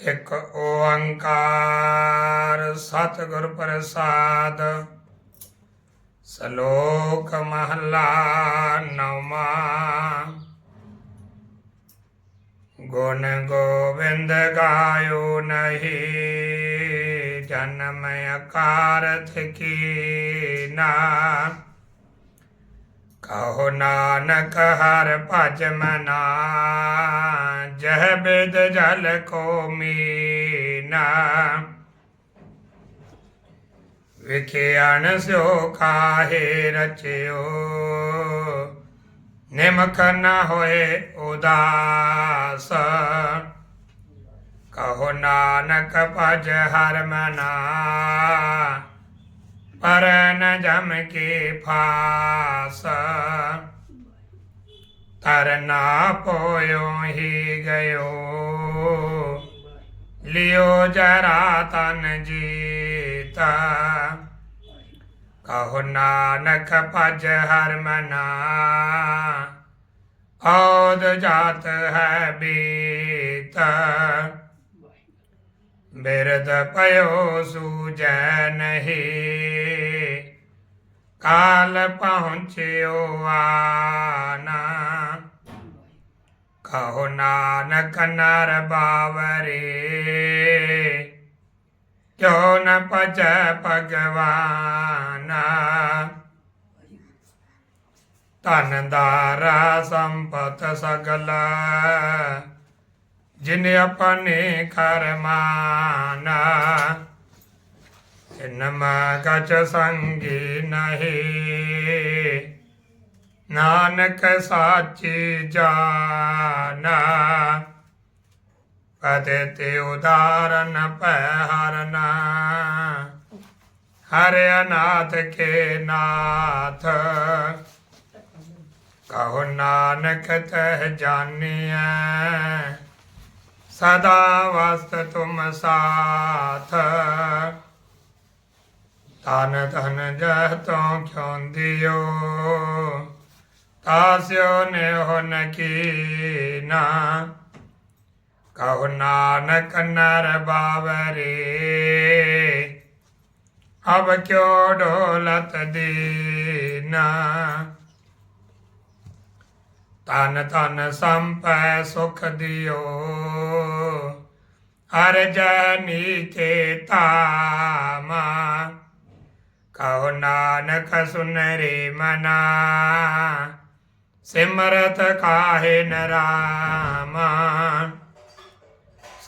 ਇੱਕ ਓੰਕਾਰ ਸਤਿਗੁਰ ਪ੍ਰਸਾਦ। ਸ਼ਲੋਕ ਮਹਲਾ ਨਵਮਾ ਗੁਣ ਗੋਬਿੰਦ ਗਾਇਓ ਨਹੀਂ ਜਨਮ ਅਕਾਰਥ ਕੀਨਾ ਕਹੋ ਨਾਨਕ ਹਰ ਭਜ ਮਨਾ, ਜਹ ਬਿਦ ਜਲ ਕੋ ਮੀਨਾ। ਵਿਖਿਆਨ ਸਿਓ ਕਾਹੇ ਰਚਿਓ ਨਿਮਕ ਨ ਹੋਏ ਉਦਾਸ। ਕਹੋ ਨਾਨਕ ਭਜ ਹਰ ਮਨਾ ਪਰ ਨ ਜਮ ਕੇ ਫਾਸ। ਤਰਨਾ ਪੋਇਓ ਹੀ ਗਇਓ। ਲਿਓ ਜਰਾ ਤਨ ਜੀਤਾ। ਕਹੋ ਨਾਨਕ ਭਜ ਹਰ ਮਨਾ। ਔਦ ਜਾਤ ਹੈ ਬੀਤਾ। ਬਿਰਦ ਪਇਓ ਸੂਜੈ ਨਹੀਂ। ਕਾਲ ਪਹੁੰਚਿਓ ਆਨਾ। ਕਹੋ ਨਾਨਕ ਨਰ ਬਾਵਰੇ। ਕਿਉ ਨ ਪਜੈ ਭਗਵਾਨਾ। ਧਨ ਦਾਰਾ ਸੰਪਤ ਸਗਲਾ। ਜਿਨ ਆਪਣੇ ਕਰਮਾਨਾ ਇਨਮਾ ਕਚ ਸੰਗੀ ਨਹੀਂ। ਨਾਨਕ ਸਾਚੀ ਜਾਣਾ ਪਦੇ ਤੇ ਉਦਾਰਨ ਪੈ ਹਰਨਾ। ਹਰਿ ਅਨਾਥ ਕੇ ਨਾਥ, ਕਹੋ ਨਾਨਕ ਤਹ ਜਾਣਿਐ। ਸਦਾ ਵਸਤ ਤੁਮ ਸਾਥ। ਤਨ ਧਨ ਜਹ ਤੋਂ ਕਿਉਂ ਦਿਓ? ਤਾਸਿਓ ਨੇ ਹੋਨ ਕੀਨਾ। ਕਹੋ ਨਾਨਕ ਨਰ ਬਾਵਰੇ। ਅਬ ਕਿਉ ਡੋਲਤ ਦੀਨਾ? ਤਨ ਤਨ ਸੰਪੈ ਸੁਖ ਦਿਓ। ਹਰ ਜਨੀ ਕੇ ਤਾਮਾ ਕਹੋ ਨਾਨਕ ਸੁਨ ਰੇ ਮਨਾ, ਸਿਮਰਤ ਕਾਹੇ ਨਰਾਮਾ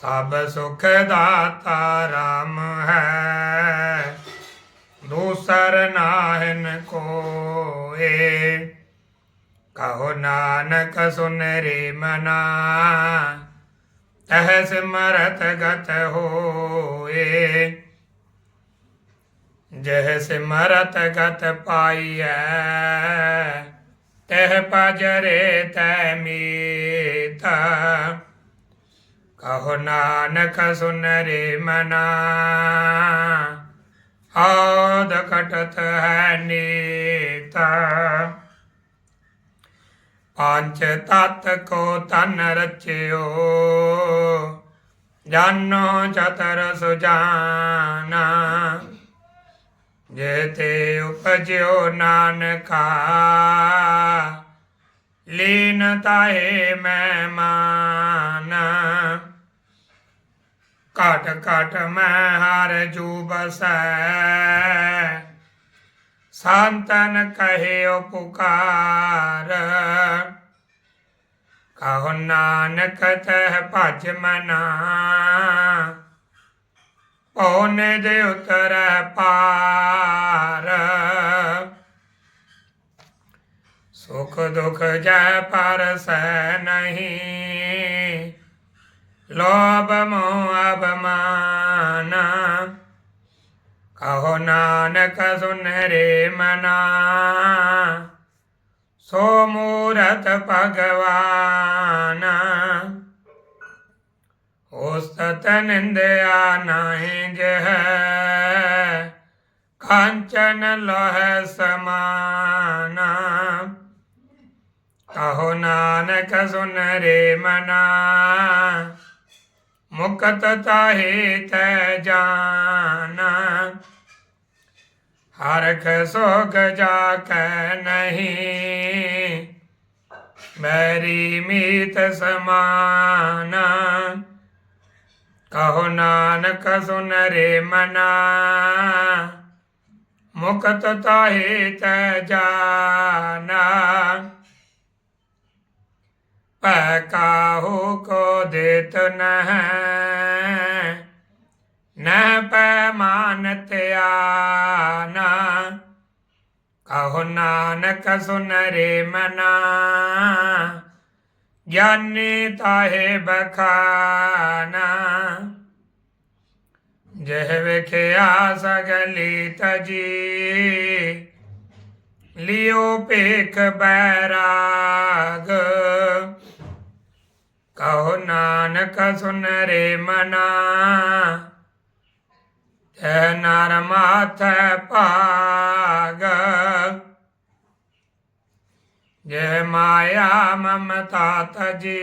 ਸਭ ਸੁਖ ਦਾਤਾ ਰਾਮ ਹੈ, ਦੂਸਰ ਨਾਹਨ ਕੋਏ। ਕਹੋ ਨਾਨਕ ਸੁਨ ਰੇ ਮਨਾ ਤਹ ਸਿਮਰਤ ਗਤ ਹੋਏ। ਜਹ ਸਿਮਰਤ ਗਤ ਪਾਈਐ, ਤਹ ਪਜਰੇ ਤੈ ਮੀਤ। ਕਹੋ ਨਾਨਕ ਸੁਨ ਰੇ ਮਨਾ, ਆਦ ਕਟਤ ਹੈ ਨੀਤਾ। ਪੰਜ ਤਤ ਕੋ ਤਨ ਰਚਿਓ। ਜਾਨੋ ਚਤਰ ਸੁਜਾਨਾ। ਜੇਤੇ ਉਪਜਿਓ ਨਾਨਕਾ। ਲੀਨ ਤਾਹੇ ਮੈਂ ਮਾਨ ਘਟ ਘਟ ਮੈਂ ਹਰ ਜੂ ਬਸੈ ਸੰਤਨ ਕਹਿਓ ਪੁਕਾਰ ਕਹੋ ਨਾਨਕ ਤਹ ਭਜ ਮਨਾ। ਪਉਨੇ ਦੇ ਉਤਰੈ ਪਾਰ। ਸੁਖ ਦੁਖ ਜੈ ਪਰਸੈ ਨਹੀਂ। ਲੋਭ ਮੋਹ ਅਭਮਾਨ ਕਹੋ ਨਾਨਕ ਸੁਨ ਮਨਾ, ਸੋ ਮੂਰਤ ਭਗਵਾਨ। ਉਸਤਤ ਨਿੰਦਿਆ ਨਹੀਂ ਜਹ, ਕਾਂਚਨ ਲੋਹ ਸਮਾਨ। ਕਹੋ ਨਾਨਕ ਸੁਨ ਰੇ ਮਨਾ, ਮੁਕਤ ਤਾਹੇ ਤੈ ਜਾਨ। ਹਰਖ ਸੋਗ ਜਾ ਕੈ ਨਹੀਂ। ਮੈਰੀ ਮੀਤ ਸਮਾਨ, ਕਹੋ ਨਾਨਕ ਸੁਨ ਰੇ ਮਨਾ। ਮੁਕਤ ਤਾਹੇ ਤੈ ਜਾਨਾ। ਪੈ ਕਾਹੂ ਕੋ ਦੇਤ ਨਹ। ਨਹ ਪੈ ਮਾਨਤ ਆਨਾ। ਕਹੋ ਨਾਨਕ ਸੁਨ ਰੇ ਮਨਾ। ਗਿਆਨੀ ਤਾਹੇ ਬਖਾਨਾ। ਜਹ ਵਿਖਿਆ ਸਗਲੀ ਤਜੀ ਲਿਓ ਭੇਖ ਬੈਰਾਗ। ਕਹੋ ਨਾਨਕ ਸੁਨ ਰੇ ਮਨਾ। ਤੈ ਨਰ ਮਾਥੈ ਭਾਗ। ਜੇ ਮਾਇਆ ਮਮਤਾ ਤਜੀ,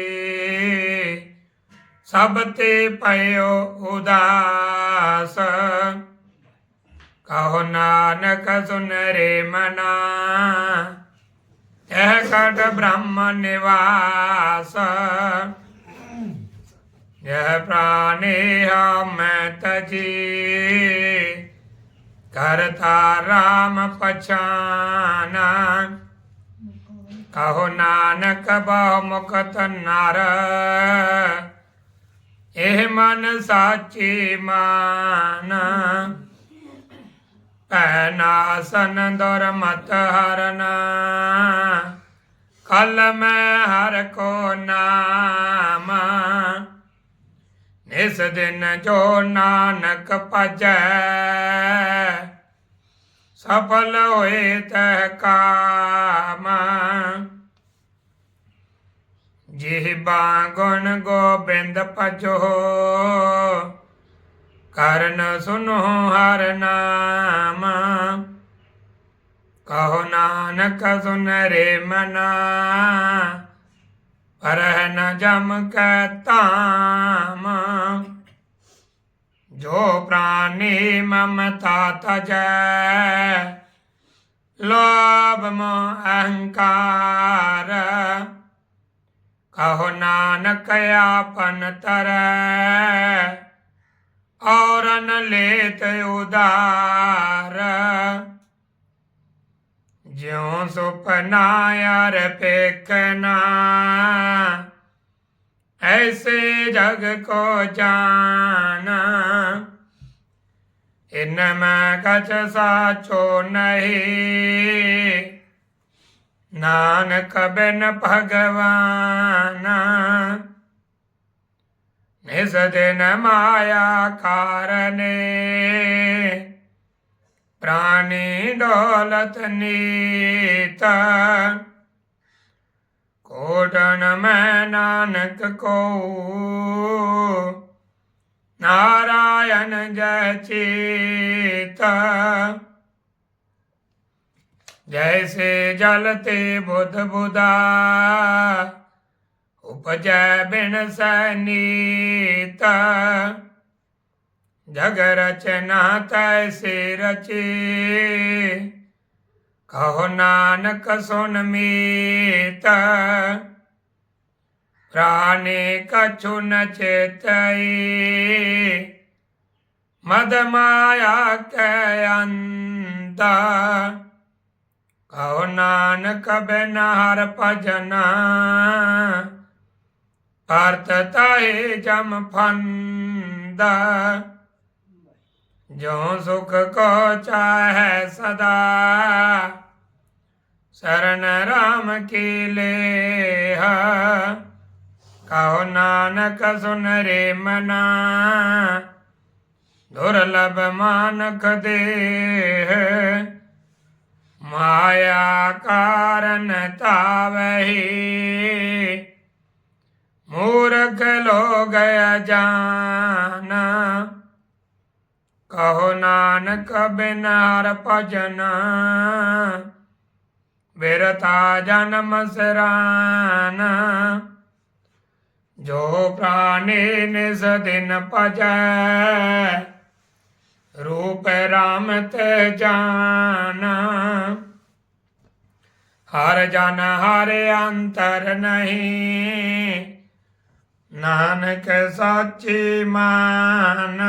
ਸਭ ਤੇ ਪਇਓ ਉਦਾਸ। ਕਹੋ ਨਾਨਕ ਸੁਨ ਰੇ ਮਨਾ ਇਹ ਕਟ ਬ੍ਰਹਮ ਨਿਵਾਸ। ਇਹ ਪ੍ਰਾਨੇ ਹਮੈ ਤਜੀ ਕਰਤਾ ਰਾਮ ਪਛਾਨਾ ਕਹੋ ਨਾਨਕ ਬਹੁ ਮੁਕਤ ਇਹ ਮਨ ਸਾਚੀ ਮਾਨ ਭੈ ਨਾਸਨ ਦੁਰਮਤ ਹਰਨਾ ਕਲ ਮੈਂ ਹਰ ਕੋ ਨਾਮ ਨਿਸ ਦਿਨ ਜੋ ਨਾਨਕ ਭਜੈ, ਸਫਲ ਹੋਏ ਤੈ ਕਾਮ। ਜਿਹਬਾ ਗੁਣ ਗੋਬਿੰਦ ਭਜੋ, ਕਰਨ ਸੁਨੋ ਹਰ ਨਾਮ। ਕਹੋ ਨਾਨਕ ਸੁਨ ਰੇ ਮਨਾ ਪਰਹ ਨ ਜਮ ਕੈ ਤਾਮ ਜੋ ਪ੍ਰਾਨੀ ਮਮਤਾ ਤਜੈ, ਲੋਭ ਮੋਹ ਅਹੰਕਾਰ। ਕਹੋ ਨਾਨਕ ਆਪਨ ਤਰੈ, ਔਰਨ ਲੇਤ ਉਦਾਰ ਜਿਉ ਸੁਪਨਾ ਯਾਰ ਪੇਕਨਾ ਐਸੇ ਜਗ ਕੋ ਜਾਣਾ ਇਨ ਮੈਂ ਕਛ ਸਾਚੋ ਨਹੀਂ। ਨਾਨਕ ਬਿਨ ਭਗਵਾਨ, ਨਿਸ ਦਿਨ ਮਾਇਆ ਕਾਰਨੇ। ਪ੍ਰਾਨੀ ਡੋਲਤ ਨੀਤ। ਕੋਟਨ ਮੈਂ ਨਾਨਕ ਕੋ ਨਾਰਾਇਣ ਜੈ ਚੀਤ। ਜੈਸੇ ਜਲ ਤੇ ਬੁੱਧ ਬੁਦਾ, ਉਪਜੈ ਬਿਨ ਸਨੀਤ ਜਗ ਰਚਨਾ ਤੈਸੇ ਰਚੇ? ਕਹੋ ਨਾਨਕ ਸੁਨ ਮੀਤ, ਪ੍ਰਾਨੇ ਕਛੁ ਨ ਚੇਤਈ। ਮਦ ਮਾਇਆ ਕੈ ਅੰਤਾ ਕਹੋ ਨਾਨਕ ਬਿਨ ਹਰ ਭਜਨਾ। ਪਰਤ ਤਾਏ ਜਮ ਫੰਦਾ ਜੋ ਸੁਖ ਕੋ ਚਾਹੈ ਸਦਾ, ਸਰਨ ਰਾਮ ਕੀ ਲੇਹ। ਕਹੋ ਨਾਨਕ ਸੁਨ ਰੇ ਮਨਾ, ਦੁਰਲਭ ਮਾਨਕ ਦੇਹ। ਮਾਇਆ ਕਾਰਨ ਤਾਵਹੀ, ਮੂਰਖ ਲੋਗ ਜਾਨ ਕਹੋ ਨਾਨਕ ਬਿਨ ਹਰ ਭਜਨ ਬਿਰਤਾ ਜਨਮ ਸਰਾਨ। ਜੋ ਪ੍ਰਾਨੇ ਨਿਸ ਦਿਨ ਭਜੈ, ਰੂਪ ਰਾਮ ਤੇ ਜਾਨਾ। ਹਰ ਜਨ ਹਰ ਅੰਤਰ ਨਹੀਂ, ਨਾਨਕ ਸਾਚੀ ਮਾਨ।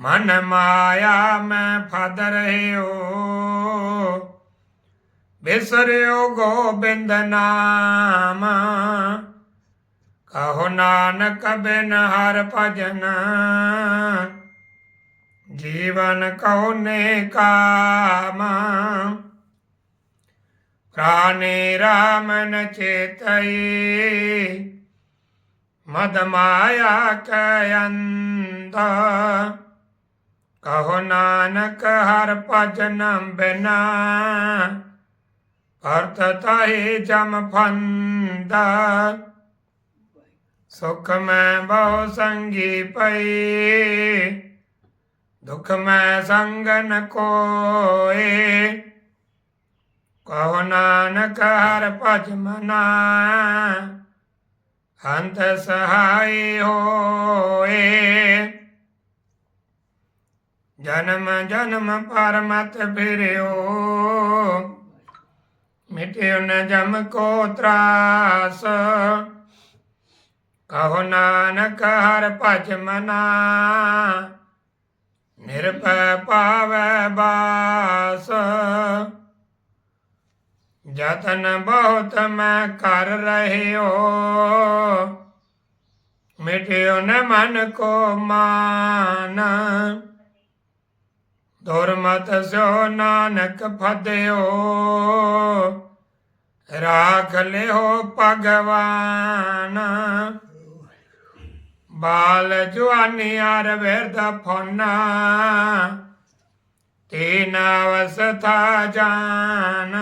ਮਨ ਮਾਇਆ ਮੈਂ ਫਦ ਰਹਿਓ। ਬਿਸਰਿਓ ਗੋਬਿੰਦ ਨਾਮ। ਕਹੋ ਨਾਨਕ ਬਿਨ ਹਰ ਭਜਨ। ਜੀਵਨ ਕਉਨੇ ਕਾਮ। ਪ੍ਰਾਨੇ ਰਾਮਨ ਚੇਤਈ। ਮਦ ਮਾਇਆ ਕਯੰਦਾ ਕਹੋ ਨਾਨਕ ਹਰ ਭਜਨ ਬਿਨਾ ਅਰਥ ਤਾਹੀ ਜਮ ਫੰਦਾ। ਸੁਖ ਮੈਂ ਬਹੁ ਸੰਗੀ ਪਈ, ਦੁਖ ਮੈਂ ਸੰਗਨ ਨ ਕੋਏ। ਕਹੋ ਨਾਨਕ ਹਰ ਭਜ ਮਨਾ, ਹੰਤ ਸਹਾਈ ਹੋਏ। ਜਨਮ ਜਨਮ ਪਰਮਤ ਫਿਰਿਓ। ਮਿਟਿਓ ਨ ਜਮ ਕੋ ਤਰਾਸ। ਕਹੋ ਨਾਨਕ ਹਰ ਭਜ ਮਨਾ। ਨਿਰਭੈ ਪਾਵੈ ਬਾਸ। ਜਤਨ ਬਹੁਤ ਮੈਂ ਕਰ ਰਹਿਓ। ਮਿਟਿਓ ਨ ਮਨ ਕੋ ਮਾਨ। ਦੁਰਮਤ ਸਿਓ ਨਾਨਕ ਫਦਿਓ ਰਾਖ ਲਿਓ ਭਗਵਾਨ। ਬਾਲ ਜਵਾਨੀ ਅਰ ਵਿਰਧ ਫੋਨਾ। ਤੀਨ ਅਵਸਥਾ ਜਾਨ।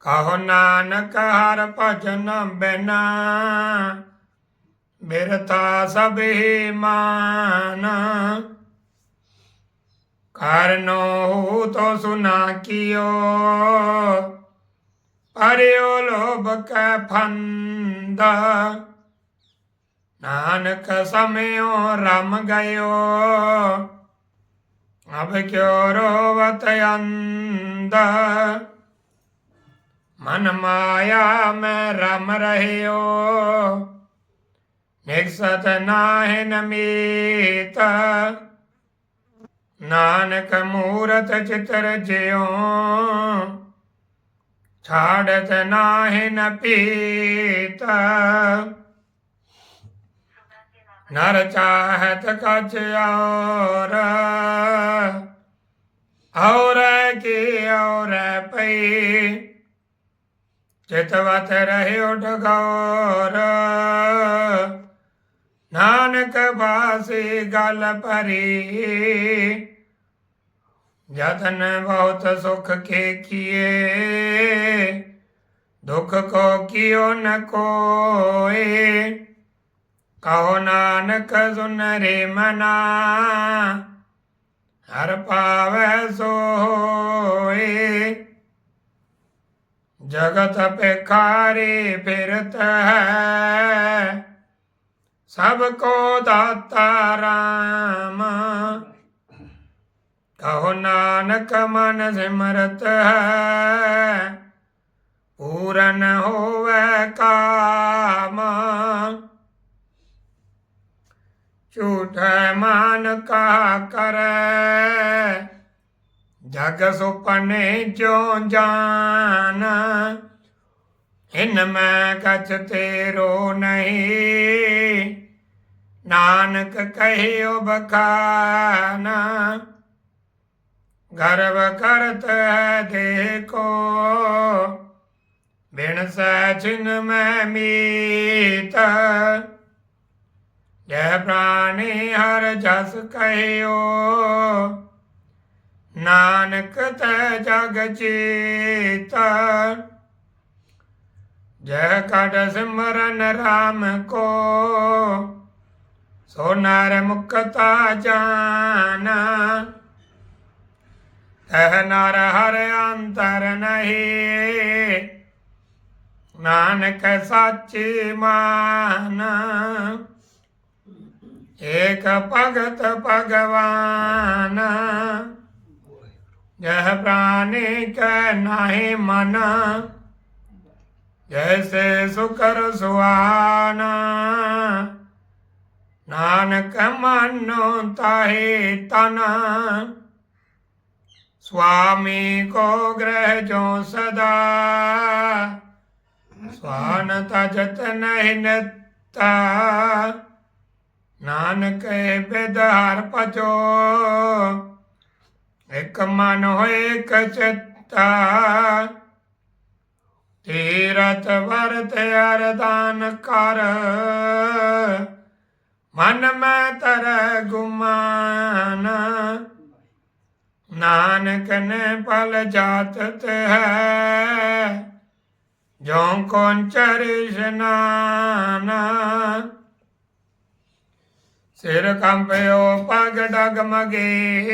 ਕਹੋ ਨਾਨਕ ਹਰ ਭਜਨ ਬਿਨਾ। ਬਿਰਤਾ ਸਭੇ ਮਾਨ। ਕਰਨੋ ਤੋ ਸੁਨਾ ਕੀਓ। ਪਰਿਓ ਲੋਭ ਕੈ ਫੰਦਾ। ਨਾਨਕ ਸਮਿਓ ਰਮ ਗਇਓ। ਅਬ ਕਿਉ ਰੋਵਤ ਅੰਦਾ ਮਨ ਮਾਇਆ ਮੈਂ ਰਮ ਰਹਿਓ। ਨਿਕਸਤ ਨਾਹਿ ਨਮੀਤ। ਨਾਨਕ ਮੂਰਤ ਚਿਤਰ ਜਿਉ, ਛਾੜਤ ਨਾਹਿ ਨ ਪੀਤ। ਨਰ ਚਾਹਤ ਕਛ ਔਰ ਔਰ ਕੀ ਔਰ ਪਈ। ਚਿਤਵਤ ਉਠ ਢਗੌਰ ਨਾਨਕ ਬਾਸੀ ਗਲ ਭਰੀ। ਜਤਨ ਬਹੁਤ ਸੁਖ ਕੇ ਕੀਏ ਦੁਖ ਕੋ ਕੀਓ ਨ ਕੋਏ ਕਹੋ ਨਾਨਕ ਸੁਨ ਰੇ ਮਨਾ ਹਰ ਪਾਵੈ ਸੋਏ ਜਗਤ ਪੇਖਾਰੀ ਫਿਰਤ ਹੈ ਸਭ ਕੋ ਦਾਤਾ ਰਾਮ ਕਹੋ ਨਾਨਕ ਮਨ ਸਿਮਰਤ ਹੈ, ਪੂਰਨ ਹੋਵੇ ਕਾਮ। ਝੂਠ ਮਾਨ ਕਾ ਕਰੈ, ਜਗ ਸੁਪਨੇ ਜੋ ਜਾਨ। ਇਨ ਮੈਂ ਕਛ ਤੇਰੋ ਨਹੀਂ, ਨਾਨਕ ਕਹਿਓ ਬਖਾਨਾ ਗਰਵ ਕਰਤ ਹੈ ਦੇਖੋ। ਬਿਨ ਸਚਿਨ ਮੈਂ ਮੀਤ। ਜੈ ਪ੍ਰਾਨੀ ਹਰ ਜਸ ਕਹਿਓ। ਨਾਨਕ ਤੈ ਜਗ ਜੀਤ ਜੈ ਕਟ ਸਿਮਰਨ ਰਾਮ ਕੋ। ਸੋ ਨਰ ਮੁਕਤਾ ਜਾਨਾ। ਤਹ ਨਰ ਹਰ ਅੰਤਰ ਨਹੀਂ। ਨਾਨਕ ਸਾਚੀ ਮਾਨ, ਏਕ ਭਗਤ ਭਗਵਾਨ। ਜਹ ਪ੍ਰਾਨੀ ਕੈ ਨਾਹੀ ਮਨ, ਜੈਸੇ ਸੁਕਰ ਸੁਆਨਾ। ਨਾਨਕ ਮਨੋ ਤਾਹੇ ਤਨ स्वामी को ग्रह जो सदा स्वान तजत नहीं नता ਨਾਨਕ ਬਿਦਹਾਰ ਪਜੋ ਇਕ ਮਨ ਹੋਏ ਇਕ ਚਿੱਤਾ ਤੀਰਤ ਵਰਤ ਅਰਦਾਨ ਕਰ ਮਨ ਮੈਂ ਤਰ ਗੁਮਾਨ ਨਾਨਕ ਨੇ ਪਲ ਜਾਤਤ ਹੈ। ਜੋ ਕੋਨ ਚਰਿਸ਼ਨਾਨ ਸਿਰ ਕੰਪਿਓ ਪਗ ਡਗਮਗੇ।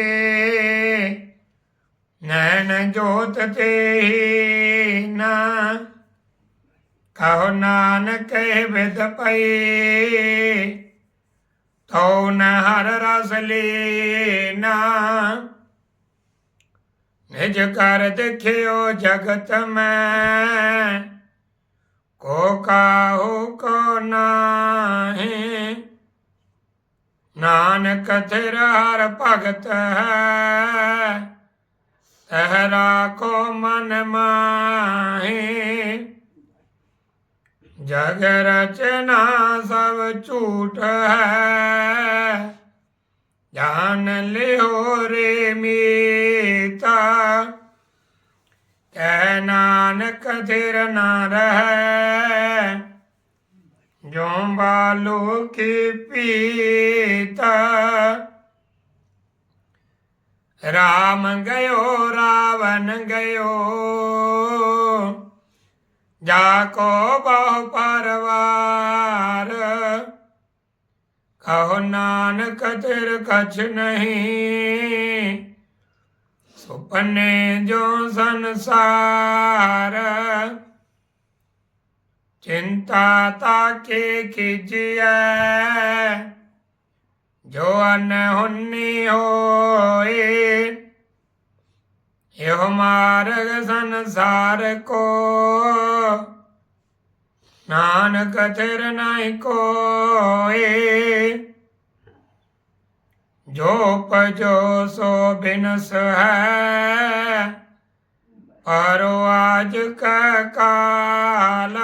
ਨੈਣ ਜੋਤ ਤੇ ਨਾ ਕਹੋ ਨਾਨਕ ਵਿਦ ਪਈ। ਤਉ ਨ ਹਰ ਰਸ ਲੀਨਾ। ਨਿਜ ਕਰ ਦੇਖਿਓ ਜਗਤ ਮੈਂ। ਕੋ ਕਾਹੂ ਕੋ ਨਾਹੀ। ਨਾਨਕ ਥਿਰ ਹਰ ਭਗਤ ਹੈ। ਤਹਰਾ ਕੋ ਮਨ ਮਾਹੀ। ਜਗ ਰਚਨਾ ਸਭ ਝੂਠ ਹੈ। ਜਾਨ ਲਿਓ ਰੇ ਮੀਤਾ। ਕਹਿ ਨਾਨਕ ਧਿਰ ਨਾ ਰਹਿ ਜੋ ਬਾਲੋ ਕੀ ਪੀਤਾ। ਰਾਮ ਗਇਓ, ਰਾਵਣ ਗਇਓ, ਜਾ ਕੋ ਬਹੁ ਪਰਵਾਰ। ਕਹੋ ਨਾਨਕ ਤੇਰ ਕਛ ਨਹੀਂ। ਸੁਪਨੇ ਜੋ ਸੰਸਾਰ, ਚਿੰਤਾ ਤਾਕੇ ਕੀਜੀਐ ਜੋ ਅਨਹੁਨੀ ਹੋਏ, ਇਹ ਮਾਰਗ ਸੰਸਾਰ ਕੋ। ਨਾਨਕ ਤੇਰ ਨਹੀਂ ਕੋਏ। ਜੋ ਪਜੋ ਸੋ ਬਿਨਸ ਹੈ ਪਰੋ ਆਜ ਕਾ ਕਾਲ।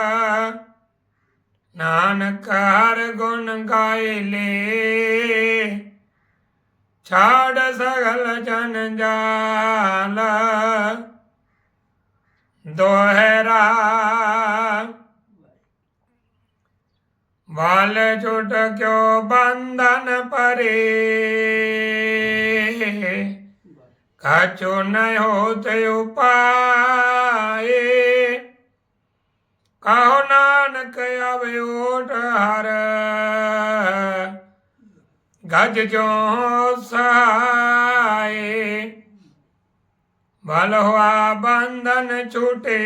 ਨਾਨਕ ਹਰ ਗੁਣ ਗਾਇ ਲੇ। ਛਾੜ ਸਗਲ ਜਨ ਜਾਲ। ਦੋਹਰਾ ਵਾਲ ਛੁਟ ਕਿਉ ਬੰਧਨ ਪਰੇ? ਕਾਚੋ ਨ ਹੋਤ ਉਪਾਏ? ਕਹੋ ਨਾਨਕ ਆਵੇ ਓਟ ਹਰ? ਗਜ ਜੋ ਸਹਾਏ। ਬਲ ਹੋਆ ਬੰਧਨ ਛੂਟੇ।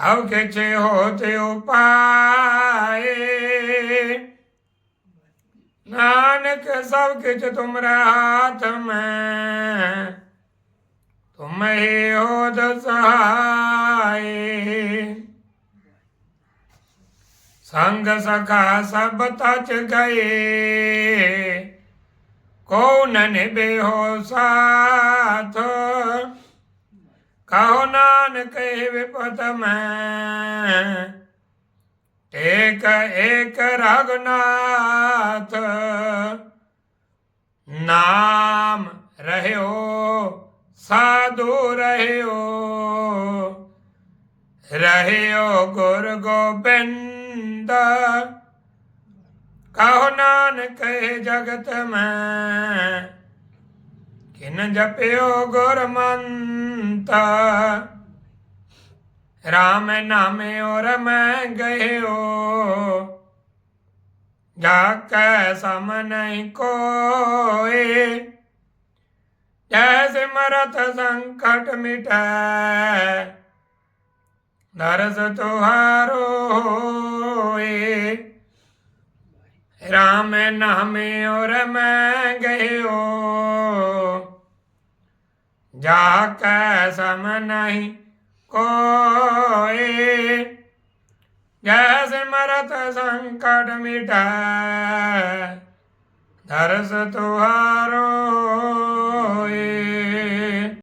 ਸਭ ਕਿਛ ਹੋਤੇ ਉਪਾਏ ਨਾਨਕ ਸਭ ਕਿਛ ਤੁਮਰਾ ਹਾਥ ਮੈਂ ਤੁਮ ਹੀ ਹੋ ਦਸਾਏ ਸੰਗ ਸਖਾ ਸਭ ਤਚ ਗਏ ਕੋ ਨ ਨਿਭਿਓ ਸਾਥ ਕਹੋ ਨਾਨਕ ਇਹ ਵਿਪਤ ਮੈਂ। ਏਕ ਏਕ ਰਗਨਾਥ ਨਾਮ ਰਹਿਓ, ਸਾਧੂ ਰਹਿਓ। ਰਹਿਓ ਗੁਰ ਗੋਬਿੰਦ। ਕਹੋ ਨਾਨਕ ਇਹ ਜਗਤ ਮੈਂ। ਕਿਨ ਰਾਮ ਨਾਮੇ ਔਰ ਮੈਂ ਗਇਓ ਜਾ ਕੈ ਸਮ ਨਹੀਂ ਕੋਏ। ਜੈ ਸਿਮਰਤ ਸੰਕਟ ਮਿਟੈ, ਦਰਸ ਤੁਹਾਰੋ ਹੋਏ ਰਾਮ ਨਾਮੇ ਔਰ ਮੈਂ ਗਇਓ ਜਾ ਕੈ ਸਮ ਨਹੀਂ ਕੋਏ। ਜੈਸ ਮਰਤ ਸੰਕਟ ਮਿਟੈ ਦਰਸ ਤੁਹਾਰੋ ਹੋਏ